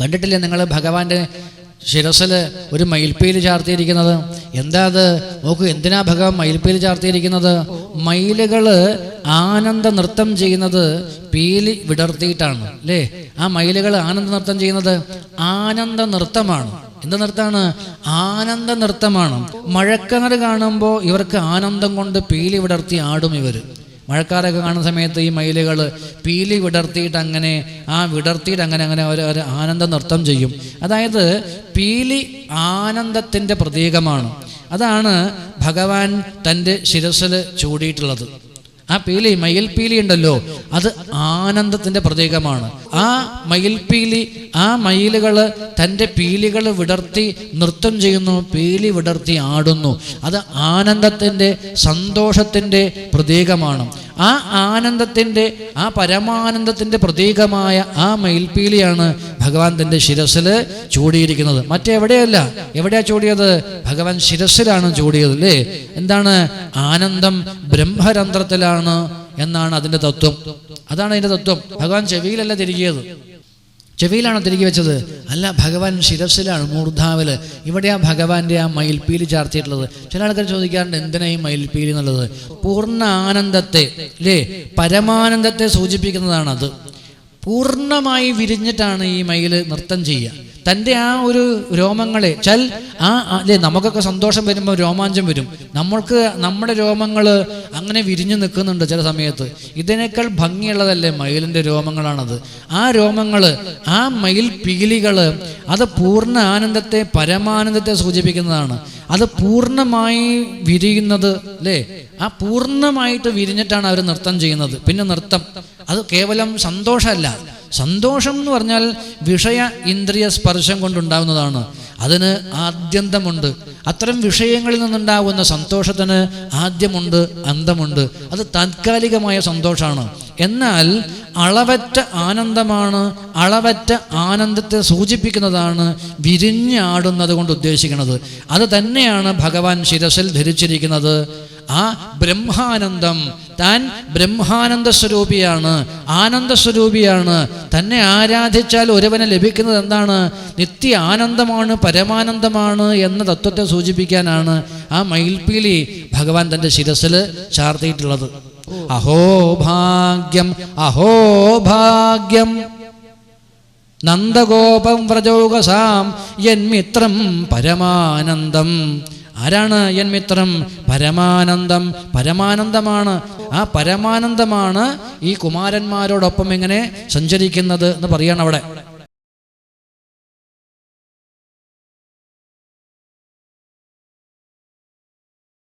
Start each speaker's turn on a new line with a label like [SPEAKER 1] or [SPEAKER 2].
[SPEAKER 1] കണ്ടിട്ടില്ലേ നിങ്ങൾ ഭഗവാന്റെ ശിരസിൽ ഒരു മയിൽപ്പീൽ ചാർത്തിയിരിക്കുന്നത്? എന്താ അത്? നോക്കൂ എന്തിനാ ഭഗവാൻ മയിൽപ്പീൽ ചാർത്തിയിരിക്കുന്നത്? മയിലുകൾ ആനന്ദ നൃത്തം ചെയ്യുന്നത് പീലി വിടർത്തിയിട്ടാണ് അല്ലേ? ആ മയിലുകൾ ആനന്ദ നൃത്തം ചെയ്യുന്നത് ആനന്ദ നൃത്തമാണ്. എന്ത് നൃത്തമാണ് ആനന്ദ നൃത്തമാണ്. മഴക്കിണർ കാണുമ്പോൾ ഇവർക്ക് ആനന്ദം കൊണ്ട് പീലി വിടർത്തി ആടും ഇവർ മഴക്കാരൊക്കെ കാണുന്ന സമയത്ത് ഈ മയിലുകൾ പീലി വിടർത്തിയിട്ട് അങ്ങനെ ആ വിടർത്തിയിട്ട് അങ്ങനെ അങ്ങനെ ഒരു ഒരു ആനന്ദ നൃത്തം ചെയ്യും. അതായത് പീലി ആനന്ദത്തിന്റെ പ്രതീകമാണ്. അതാണ് ഭഗവാൻ തന്റെ ശിരസിൽ ചൂടിയിട്ടുള്ളത്. ആ പീലി മയിൽപീലി ഉണ്ടല്ലോ. അത് ആനന്ദത്തിന്റെ പ്രതീകമാണ്. ആ മയിൽപീലി ആ മയിലുകൾ തന്റെ പീലികൾ വിടർത്തി നൃത്തം ചെയ്യുന്നു പീലി വിടർത്തി ആടുന്നു. അത് ആനന്ദത്തിന്റെ സന്തോഷത്തിന്റെ പ്രതീകമാണ്. ആ ആനന്ദത്തിന്റെ ആ പരമാനന്ദത്തിന്റെ പ്രതീകമായ ആ മയിൽപ്പീലിയാണ് ഭഗവാൻ തന്റെ ശിരസിൽ ചൂടിയിരിക്കുന്നത്. മറ്റെവിടെയല്ല? എവിടെയാ ചൂടിയത്? ഭഗവാൻ ശിരസിലാണ് ചൂടിയത് അല്ലേ? എന്താണ്? ആനന്ദം ബ്രഹ്മരന്ധ്രത്തിലാണ് എന്നാണ് അതിന്റെ തത്വം. അതാണ് അതിന്റെ തത്വം. ഭഗവാൻ ചെവിയിലല്ല തിരികിയത്. ചെവിയിലാണോ തിരികെ വെച്ചത്? അല്ല ഭഗവാൻ ശിരസിലാണ് മൂർധാവിൽ ആ ഭഗവാന്റെ ആ മയിൽപ്പീലി ചാർത്തിയിട്ടുള്ളത്. ചില ആൾക്കാർ ചോദിക്കാറുണ്ട് എന്തിനാ ഈ മയിൽപ്പീലി എന്നുള്ളത്? പൂർണ ആനന്ദത്തെ അല്ലേ പരമാനന്ദത്തെ സൂചിപ്പിക്കുന്നതാണത്. പൂർണമായി വിരിഞ്ഞിട്ടാണ് ഈ മയിൽ നൃത്തം ചെയ്യുക. തന്റെ ആ ഒരു രോമങ്ങളെ ചൽ ആ അല്ലേ നമുക്കൊക്കെ സന്തോഷം വരുമ്പോൾ രോമാഞ്ചം വരും. നമ്മൾക്ക് നമ്മുടെ രോമങ്ങൾ അങ്ങനെ വിരിഞ്ഞു നിൽക്കുന്നുണ്ട് ചില സമയത്ത്. ഇതിനേക്കാൾ ഭംഗിയുള്ളതല്ലേ മയിലിന്റെ രോമങ്ങളാണത്? ആ രോമങ്ങൾ ആ മയിൽ പീലികൾ അത് പൂർണ ആനന്ദത്തെ പരമാനന്ദത്തെ സൂചിപ്പിക്കുന്നതാണ്. അത് പൂർണമായി വിരിയുന്നത് അല്ലേ? ആ പൂർണമായിട്ട് വിരിഞ്ഞിട്ടാണ് അവർ നൃത്തം ചെയ്യുന്നത്. പിന്നെ നൃത്തം. അത് കേവലം സന്തോഷമല്ല. സന്തോഷം എന്ന് പറഞ്ഞാൽ വിഷയ ഇന്ദ്രിയ സ്പർശം കൊണ്ടുണ്ടാവുന്നതാണ്. അതിന് ആദ്യന്തമുണ്ട്. അത്തരം വിഷയങ്ങളിൽ നിന്നുണ്ടാകുന്ന സന്തോഷത്തിന് ആദ്യമുണ്ട് അന്തമുണ്ട്. അത് താത്കാലികമായ സന്തോഷമാണ് എന്നാൽ അളവറ്റ ആനന്ദമാണ് അളവറ്റ ആനന്ദത്തെ സൂചിപ്പിക്കുന്നതാണ് വിരിഞ്ഞാടുന്നത് കൊണ്ട് ഉദ്ദേശിക്കുന്നത്. അത് തന്നെയാണ് ഭഗവാൻ ശിരസിൽ ധരിച്ചിരിക്കുന്നത്. ആ ബ്രഹ്മാനന്ദം താൻ ബ്രഹ്മാനന്ദ സ്വരൂപിയാണ് ആനന്ദ സ്വരൂപിയാണ്. തന്നെ ആരാധിച്ചാൽ ഒരുവനെ ലഭിക്കുന്നത് എന്താണ്? നിത്യ ആനന്ദമാണ് പരമാനന്ദമാണ് എന്ന തത്വത്തെ സൂചിപ്പിക്കാനാണ് ആ മയിൽപ്പീലി ഭഗവാൻ തന്റെ ശിരസിൽ ചാർത്തിയിട്ടുള്ളത്. അഹോ ഭാഗ്യം അഹോ ഭാഗ്യം. നന്ദഗോപം വ്രജോകസാം യന്മിത്രം പരമാനന്ദം. ആരാണ് യന്മിത്രം പരമാനന്ദം. പരമാനന്ദമാണ് ആ പരമാനന്ദമാണ് ഈ കുമാരന്മാരോടൊപ്പം ഇങ്ങനെ സഞ്ചരിക്കുന്നത് എന്ന് പറയാണ് അവിടെ.